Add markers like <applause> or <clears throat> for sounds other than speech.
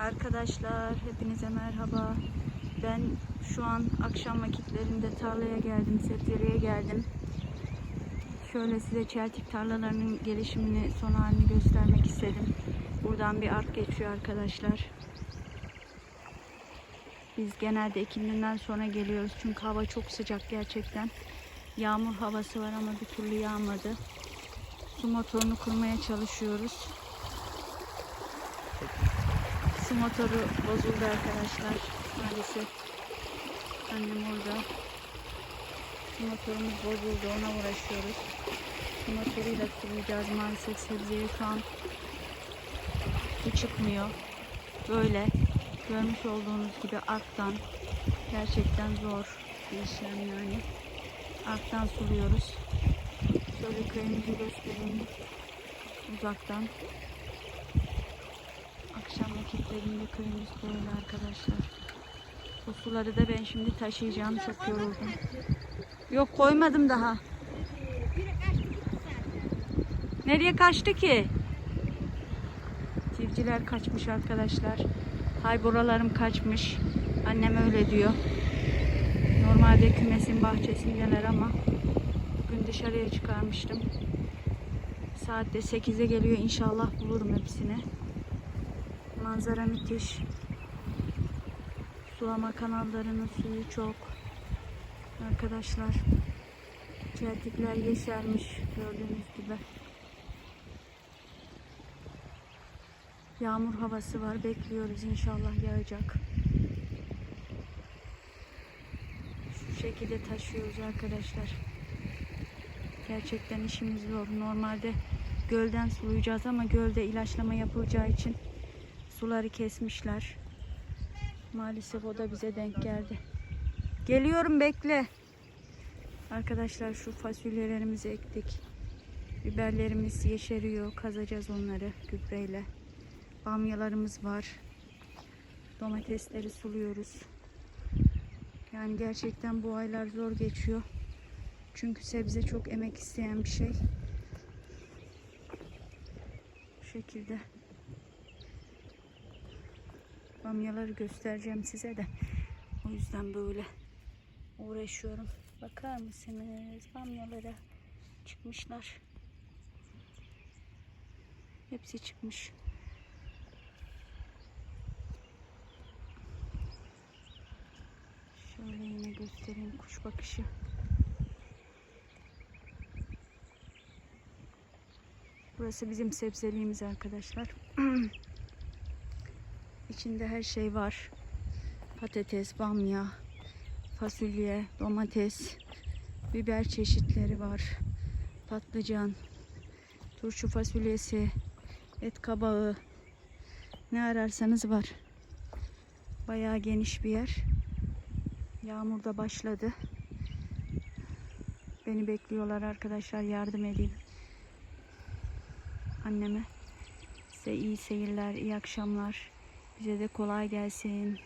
Arkadaşlar hepinize merhaba. Ben şu an akşam vakitlerinde tarlaya geldim, sebzeliğe geldim. Şöyle size çeltik tarlalarının gelişimini, son halini göstermek istedim. Buradan bir art geçiyor arkadaşlar. Biz genelde ikindinden sonra geliyoruz çünkü hava çok sıcak gerçekten. Yağmur havası var ama bir türlü yağmadı. Su motorunu kurmaya çalışıyoruz. Su motoru bozuldu arkadaşlar. Maalesef annem orada. Motorumuz bozuldu. Ona uğraşıyoruz. Su motoruyla sulayacağız. Maalesef sebzeye şu an su çıkmıyor. Böyle görmüş olduğunuz gibi arttan gerçekten zor bir işlem yani. Arttan suluyoruz. Şöyle köyümüzü göstereyim uzaktan. Vakitlerinde köyümüz böyle arkadaşlar. Bu suları da ben şimdi taşıyacağım. Çok yoruldum. Yok koymadım daha. Nereye kaçtı ki? Civciler kaçmış arkadaşlar. Hayboralarım kaçmış. Annem öyle diyor. Normalde kümesin bahçesindeler ama bugün dışarıya çıkarmıştım. Saatte 8'e geliyor. İnşallah bulurum hepsini. Manzara müthiş. Sulama kanallarının suyu çok. Arkadaşlar çeltikler yeşermiş gördüğünüz gibi. Yağmur havası var. Bekliyoruz. İnşallah yağacak. Şu şekilde taşıyoruz arkadaşlar. Gerçekten işimiz zor. Normalde gölden sulayacağız ama gölde ilaçlama yapılacağı için suları kesmişler. Maalesef o da bize denk geldi. Geliyorum bekle. Arkadaşlar şu fasulyelerimizi ektik. Biberlerimiz yeşeriyor. Kazacağız onları gübreyle. Bamyalarımız var. Domatesleri suluyoruz. Yani gerçekten bu aylar zor geçiyor. Çünkü sebze çok emek isteyen bir şey. Bu şekilde. Bamyaları göstereceğim size de. O yüzden böyle uğraşıyorum. Bakar mısınız? Bamyalara çıkmışlar. Hepsi çıkmış. Şöyle yine göstereyim kuş bakışı. Burası bizim sebzeliğimiz arkadaşlar. <clears throat> İçinde her şey var. Patates, bamya, fasulye, domates, biber çeşitleri var. Patlıcan, turşu fasulyesi, et kabağı. Ne ararsanız var. Bayağı geniş bir yer. Yağmur da başladı. Beni bekliyorlar arkadaşlar. Yardım edeyim. Anneme. Size iyi seyirler, iyi akşamlar. Bize de kolay gelsin.